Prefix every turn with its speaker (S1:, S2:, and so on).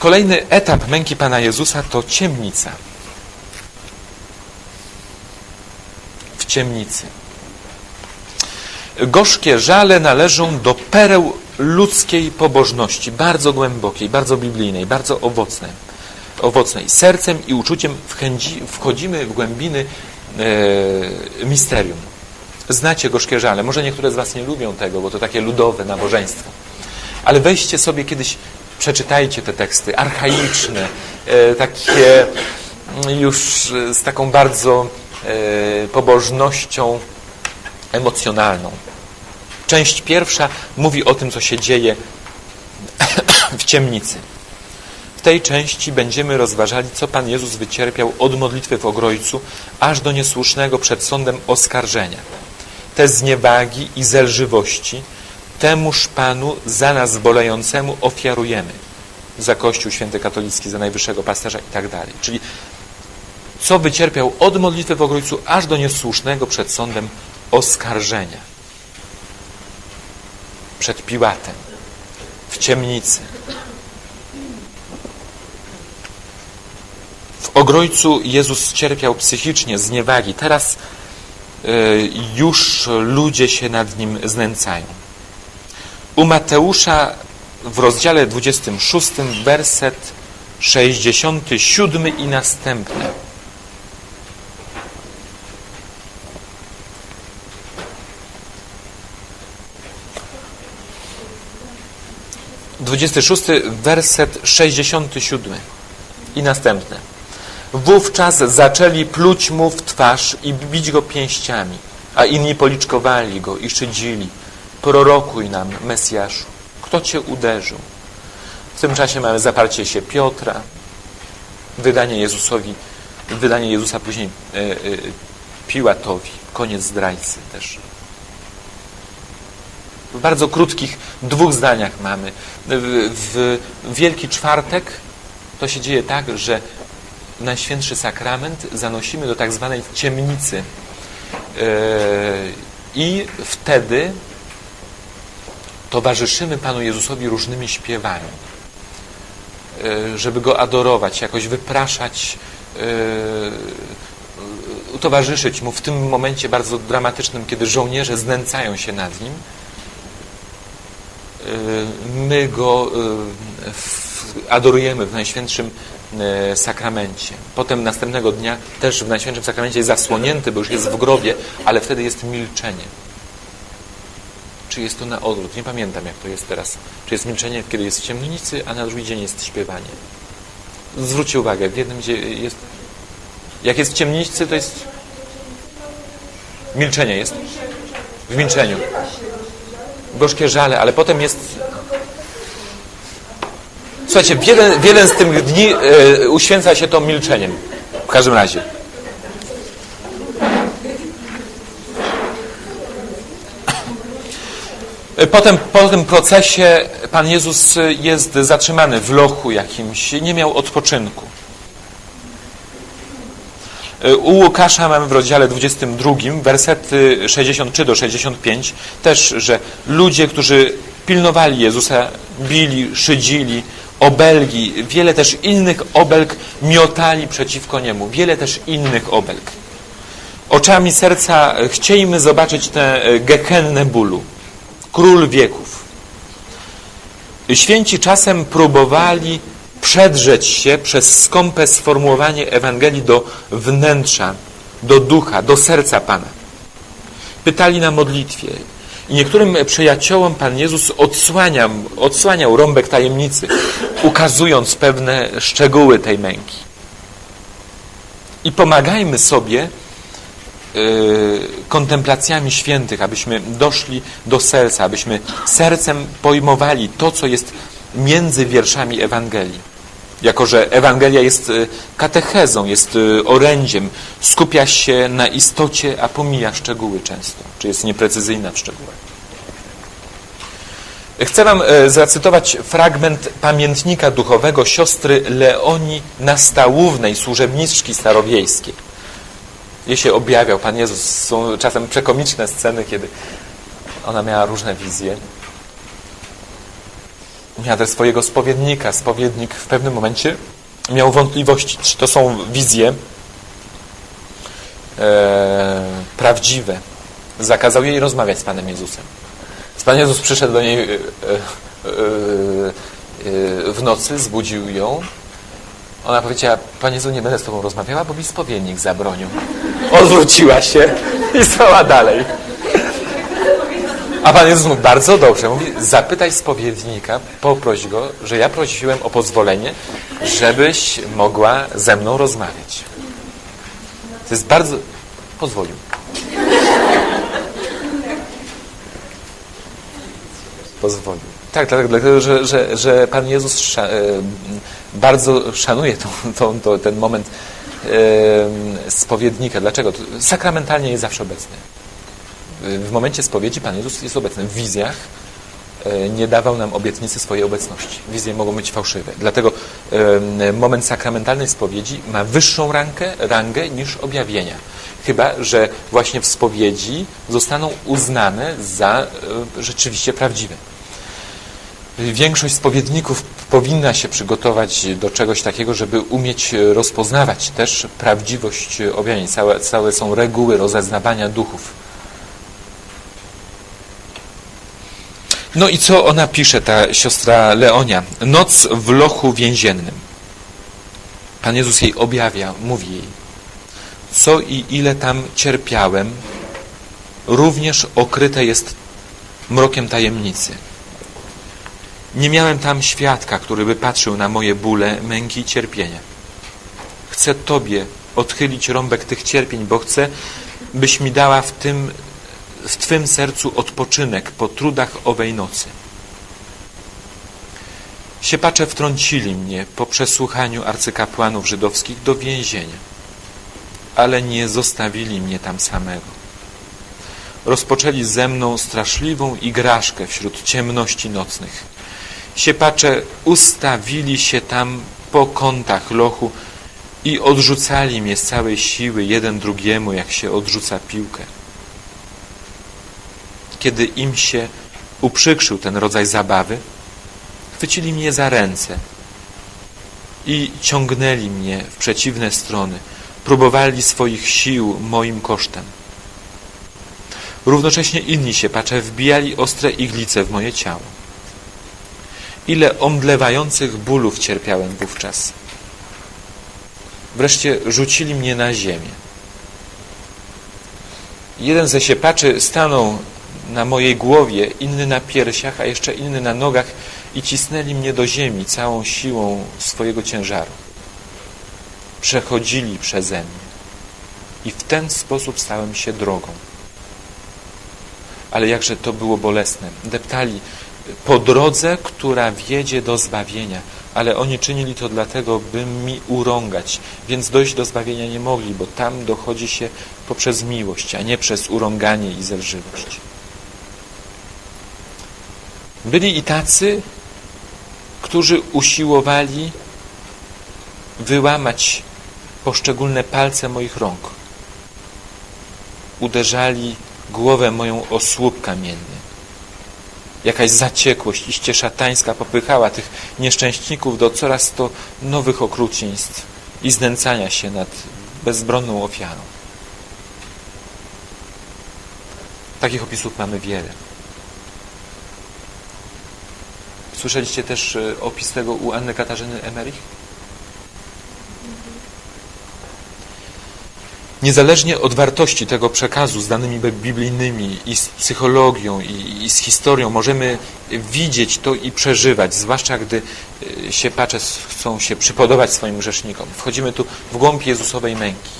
S1: Kolejny etap męki Pana Jezusa to ciemnica. W ciemnicy. Gorzkie żale należą do pereł ludzkiej pobożności, bardzo głębokiej, bardzo biblijnej, bardzo owocnej. owocnej. Sercem i uczuciem wchodzimy w głębiny e, misterium. Znacie gorzkie żale. Może niektóre z Was nie lubią tego, bo to takie ludowe nabożeństwo. Ale weźcie sobie kiedyś, przeczytajcie te teksty archaiczne, e, takie już z taką bardzo e, pobożnością emocjonalną. Część pierwsza mówi o tym, co się dzieje w ciemnicy. W tej części będziemy rozważali, co Pan Jezus wycierpiał od modlitwy w Ogrojcu, aż do niesłusznego przed sądem oskarżenia. Te zniewagi i zelżywości temuż Panu za nas bolejącemu ofiarujemy. Za Kościół Święty Katolicki, za Najwyższego Pasterza i tak dalej. Czyli co wycierpiał od modlitwy w Ogrojcu, aż do niesłusznego przed sądem oskarżenia. Przed Piłatem, w ciemnicy. W Ogrojcu Jezus cierpiał psychicznie, z niewagi. Teraz y, już ludzie się nad Nim znęcają. U Mateusza w rozdziale 26, werset 67 i następne. 26, werset 67 i następne. Wówczas zaczęli pluć mu w twarz i bić go pięściami, a inni policzkowali go i szydzili. Prorokuj nam, Mesjaszu, kto cię uderzył? W tym czasie mamy zaparcie się Piotra, wydanie Jezusowi, wydanie Jezusa później e, e, Piłatowi, koniec zdrajcy też w bardzo krótkich dwóch zdaniach mamy. W, Wielki Czwartek to się dzieje tak, że Najświętszy Sakrament zanosimy do tak zwanej ciemnicy yy, i wtedy towarzyszymy Panu Jezusowi różnymi śpiewami, yy, żeby Go adorować, jakoś wypraszać, yy, towarzyszyć Mu w tym momencie bardzo dramatycznym, kiedy żołnierze znęcają się nad Nim Y, my Go adorujemy w Najświętszym Sakramencie. Potem następnego dnia też w Najświętszym Sakramencie jest zasłonięty, bo już jest w grobie, ale wtedy jest milczenie. Czy jest to na odwrót? Nie pamiętam, jak to jest teraz. Czy jest milczenie, kiedy jest w ciemnicy, a na drugi dzień jest śpiewanie. Zwróćcie uwagę, w jednym jest... Jak jest w ciemnicy, to jest... Milczenie jest. W milczeniu gorzkie żale, ale potem jest... Słuchajcie, wiele, wiele z tych dni y, uświęca się to milczeniem. W każdym razie. Potem po tym procesie Pan Jezus jest zatrzymany w lochu jakimś, nie miał odpoczynku. U Łukasza mamy w rozdziale 22, wersety 63 do 65, też, że ludzie, którzy pilnowali Jezusa, bili, szydzili, obelgi, wiele też innych obelg miotali przeciwko Niemu, wiele też innych obelg. Oczami serca chcieliśmy zobaczyć tę gekennę bólu, król wieków. Święci czasem próbowali przedrzeć się przez skąpe sformułowanie Ewangelii do wnętrza, do ducha, do serca Pana. Pytali na modlitwie. I niektórym przyjaciołom Pan Jezus odsłaniał, rąbek tajemnicy, ukazując pewne szczegóły tej męki. I pomagajmy sobie kontemplacjami świętych, abyśmy doszli do serca, abyśmy sercem pojmowali to, co jest między wierszami Ewangelii. Jako, że Ewangelia jest y, katechezą, jest y, orędziem, skupia się na istocie, a pomija szczegóły często, czy jest nieprecyzyjna w szczegółach. Chcę Wam y, zacytować fragment pamiętnika duchowego siostry Leonii Nastałównej, służebniczki starowiejskiej. Jej się objawiał Pan Jezus. Są czasem przekomiczne sceny, kiedy ona miała różne wizje. miała też swojego spowiednika. Spowiednik w pewnym momencie miał wątpliwości, czy to są wizje e, prawdziwe. Zakazał jej rozmawiać z Panem Jezusem. Pan Jezus przyszedł do niej e, e, e, w nocy, zbudził ją. Ona powiedziała, Panie Jezu, nie będę z Tobą rozmawiała, bo mi spowiednik zabronił. Odwróciła się i spała dalej. A Pan Jezus mówi, bardzo dobrze, mówi, zapytaj spowiednika, poproś go, że ja prosiłem o pozwolenie, żebyś mogła ze mną rozmawiać. To jest bardzo... Pozwolił. Pozwolił. Tak, dlatego, że, że, że Pan Jezus e, bardzo szanuje tą, tą, tą, ten moment spowiednika. Dlaczego? Sakramentalnie jest zawsze obecny. W momencie spowiedzi Pan Jezus jest obecny. W wizjach e, nie dawał nam obietnicy swojej obecności. Wizje mogą być fałszywe. Dlatego moment sakramentalnej spowiedzi ma wyższą rangę, rangę niż objawienia. Chyba, że właśnie w spowiedzi zostaną uznane za e, rzeczywiście prawdziwe. Większość spowiedników powinna się przygotować do czegoś takiego, żeby umieć rozpoznawać też prawdziwość objawień. Całe, całe są reguły rozeznawania duchów. No i co ona pisze, ta siostra Leonia? Noc w lochu więziennym. Pan Jezus jej objawia, mówi jej, co i ile tam cierpiałem, również okryte jest mrokiem tajemnicy. Nie miałem tam świadka, który by patrzył na moje bóle, męki i cierpienia. Chcę Tobie odchylić rąbek tych cierpień, bo chcę, byś mi dała w tym w Twym sercu odpoczynek po trudach owej nocy. Siepacze wtrącili mnie po przesłuchaniu arcykapłanów żydowskich do więzienia, ale nie zostawili mnie tam samego. Rozpoczęli ze mną straszliwą igraszkę wśród ciemności nocnych. Siepacze ustawili się tam po kątach lochu i odrzucali mnie z całej siły jeden drugiemu, jak się odrzuca piłkę kiedy im się uprzykrzył ten rodzaj zabawy, chwycili mnie za ręce i ciągnęli mnie w przeciwne strony, próbowali swoich sił moim kosztem. Równocześnie inni się pacze wbijali ostre iglice w moje ciało. Ile omdlewających bólów cierpiałem wówczas. Wreszcie rzucili mnie na ziemię. Jeden ze siepaczy stanął na mojej głowie, inny na piersiach, a jeszcze inny na nogach i cisnęli mnie do ziemi całą siłą swojego ciężaru. Przechodzili przeze mnie i w ten sposób stałem się drogą. Ale jakże to było bolesne. Deptali po drodze, która wiedzie do zbawienia, ale oni czynili to dlatego, by mi urągać, więc dojść do zbawienia nie mogli, bo tam dochodzi się poprzez miłość, a nie przez urąganie i zelżywość. Byli i tacy, którzy usiłowali wyłamać poszczególne palce moich rąk. Uderzali głowę moją o słup kamienny. Jakaś zaciekłość, iście szatańska popychała tych nieszczęśników do coraz to nowych okrucieństw i znęcania się nad bezbronną ofiarą. Takich opisów mamy wiele. Słyszeliście też e, opis tego u Anny Katarzyny Emerich? Niezależnie od wartości tego przekazu z danymi biblijnymi i z psychologią i, i, z historią możemy widzieć to i przeżywać, zwłaszcza gdy e, się pacze chcą się przypodobać swoim grzesznikom. Wchodzimy tu w głąb Jezusowej męki.